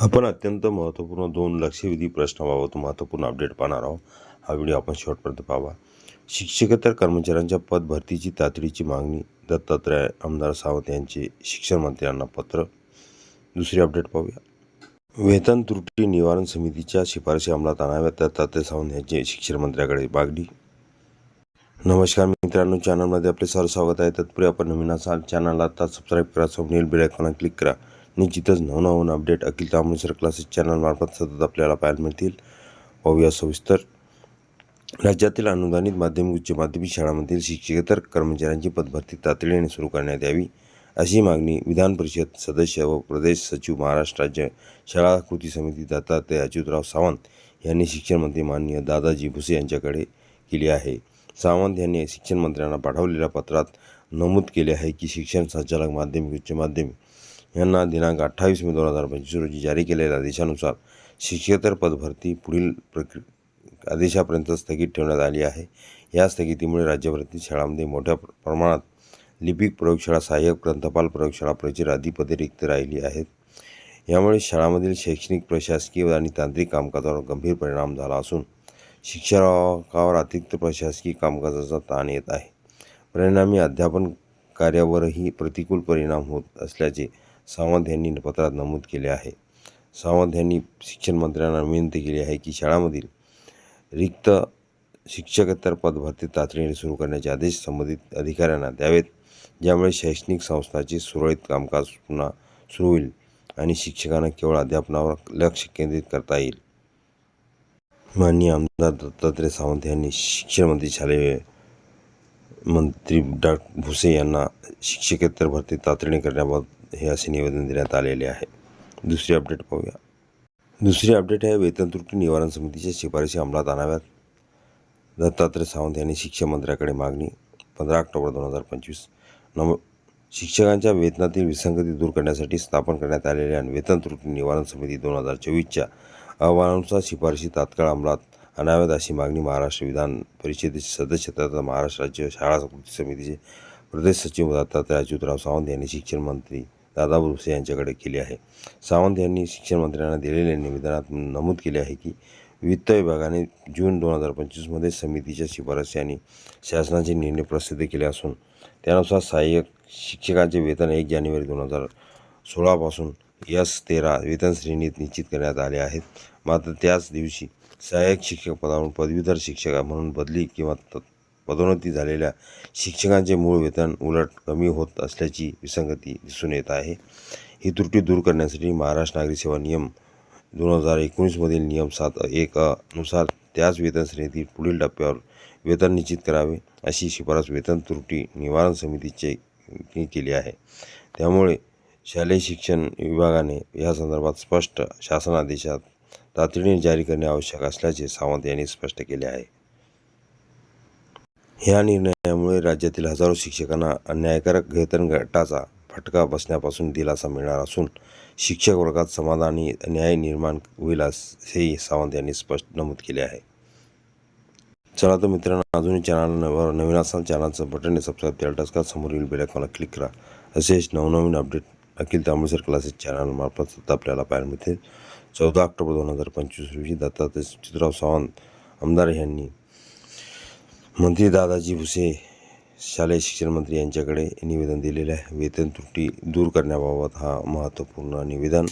आपण अत्यंत महत्त्वपूर्ण दोन लक्षवेधी प्रश्नाबाबत महत्त्वपूर्ण अपडेट पाहणार आहोत. हा व्हिडिओ आपण शेवटपर्यंत पाहावा शिक्षकेतर कर्मचाऱ्यांच्या पद भरतीची तातडीची मागणी दत्तात्रय आमदार सावंत यांचे शिक्षण मंत्र्यांना पत्र. दुसरी अपडेट पाहूया. वेतन त्रुटी निवारण समितीच्या शिफारशी अंमलात आणाव्यात दत्तात्रय सावंत यांचे शिक्षण मंत्र्याकडे मागणी. नमस्कार मित्रांनो चॅनलमध्ये आपले सर स्वागत आहे. तत्पूर्वी आपण नवीन असाल चॅनलला आता सबस्क्राईब करा समोरील बेल आयकॉनला क्लिक करा. निश्चितच नवनवीन अपडेट अखिल तांबुसर क्लासेस चॅनलमार्फत सतत आपल्याला पाहायला मिळतील. पाहूया सविस्तर. राज्यातील अनुदानित माध्यमिक उच्च माध्यमिक शाळांमधील शिक्षकेतर कर्मचाऱ्यांची पदभरती तातडीने सुरू करण्यात यावी अशी मागणी विधान परिषद सदस्य व प्रदेश सचिव महाराष्ट्र राज्य शाळा कृती समिती दत्तात्रय अच्युतराव सावंत यांनी शिक्षणमंत्री माननीय दादाजी भुसे यांच्याकडे केली आहे. सावंत यांनी शिक्षण मंत्र्यांना पाठवलेल्या पत्रात नमूद केले आहे की शिक्षण संचालक माध्यमिक उच्च माध्यमिक यांना दिनांक अठ्ठावीस मे दोन हजार पंचवीस रोजी जारी केलेल्या आदेशानुसार शिक्षकेतर पदभरती पुढील प्रक्रि आदेशापर्यंत स्थगित ठेवण्यात आली आहे. या स्थगितीमुळे राज्यभरातील शाळांमध्ये मोठ्या प्रमाणात लिपिक प्रयोगशाळा सहाय्यक ग्रंथपाल प्रयोगशाळा प्रचिर आदी पदे रिक्त राहिली आहेत. यामुळे शाळांमधील शैक्षणिक प्रशासकीय आणि तांत्रिक कामकाजावर गंभीर परिणाम झाला असून शिक्षकावर अतिरिक्त प्रशासकीय कामकाजाचा ताण येत आहे. परिणामी अध्यापन कार्यावरही प्रतिकूल परिणाम होत असल्याचे सावंत यांनी पत्रात नमूद केले आहे. सावंत यांनी शिक्षण मंत्र्यांना विनंती केली आहे की शाळांमधील रिक्त शिक्षकेतर पदभरती तातडीने सुरू करण्याचे आदेश संबंधित अधिकाऱ्यांना द्यावेत ज्यामुळे शैक्षणिक संस्थांचे सुरळीत कामकाज पुन्हा सुरू होईल आणि शिक्षकांना केवळ अध्यापनावर लक्ष केंद्रित करता येईल. माननीय आमदार दत्तात्रय सावंत यांनी शिक्षणमंत्री शालेय मंत्री डॉ. भुसे यांना शिक्षकेतर भरती तातडीने करण्याबाबत हे असे निवेदन देण्यात आलेले आहे. दुसरी अपडेट पाहूया. दुसरी अपडेट आहे वेतन त्रुटी निवारण समितीच्या शिफारशी अंमलात आणाव्यात. दत्तात्रय सावंत यांनी शिक्षण मंत्र्याकडे मागणी पंधरा ऑक्टोबर दोन हजार पंचवीस. नम शिक्षकांच्या वेतनातील विसंगती दूर करण्यासाठी स्थापन करण्यात आलेल्या वेतन त्रुटी निवारण समिती दोन हजार चोवीसच्या अहवालानुसार शिफारशी तात्काळ अंमलात आणाव्यात अशी मागणी महाराष्ट्र विधान परिषदेचे सदस्य तथा महाराष्ट्र राज्य शाळा कृती समितीचे प्रदेश सचिव दत्तात्रय अच्युतराव सावंत यांनी शिक्षण मंत्री दादा भुसे यांच्याकडे केली आहे. सावंत यांनी शिक्षण मंत्र्यांना दिलेल्या निवेदनात नमूद केले आहे की वित्त विभागाने जून दोन हजार पंचवीसमध्ये समितीच्या शिफारसी आणि शासनाचे निर्णय प्रसिद्ध केले असून त्यानुसार सहाय्यक शिक्षकांचे वेतन एक जानेवारी दोन हजार सोळापासून यस तेरा वेतन श्रेणीत निश्चित करण्यात आले आहेत. मात्र त्याच दिवशी सहाय्यक शिक्षक पदावरून पदवीधर शिक्षक म्हणून बदली किंवा पदोन्नती झालेल्या शिक्षकांचे मूळ वेतन उलट कमी होत असल्याची विसंगती दिसून येत आहे. ही त्रुटी दूर करण्यासाठी महाराष्ट्र नागरिक सेवा नियम दोन हजार एकोणीसमधील नियम सात एक नुसार त्याच वेतन श्रेणीतील पुढील टप्प्यावर वेतन निश्चित करावे अशी शिफारस वेतन त्रुटी निवारण समितीचे केली आहे. त्यामुळे शालेय शिक्षण विभागाने या संदर्भात स्पष्ट शासनादेशात तातडीने जारी करणे आवश्यक असल्याचे सावंत यांनी स्पष्ट केले आहे. ह्या निर्णयामुळे राज्यातील हजारो शिक्षकांना अन्यायकारक वेतन गटाचा फटका बसण्यापासून दिलासा मिळणार असून शिक्षक वर्गात समाधानी न्याय निर्माण होईल असेही सावंत यांनी स्पष्ट नमूद केले आहे. चला तर मित्रांनो अजूनही चॅनल नवीन असाल चॅनलचं बटन सबस्क्राईब केलं का समोरील बेल आयकॉनला क्लिक करा. असेच नवनवीन अपडेट अखिल तांबुसर क्लासेस चॅनलमार्फत सुद्धा आपल्याला पाहायला मिळतील. चौदा ऑक्टोबर दोन हजार पंचवीस रोजी दत्तात्रय चित्रराव सावंत आमदार यांनी मंत्री दादाजी भुसे शालेय शिक्षण मंत्री यांच्याकडे निवेदन दिलेले आहे. वेतन त्रुटी दूर करण्याबाबत हा महत्त्वपूर्ण निवेदन.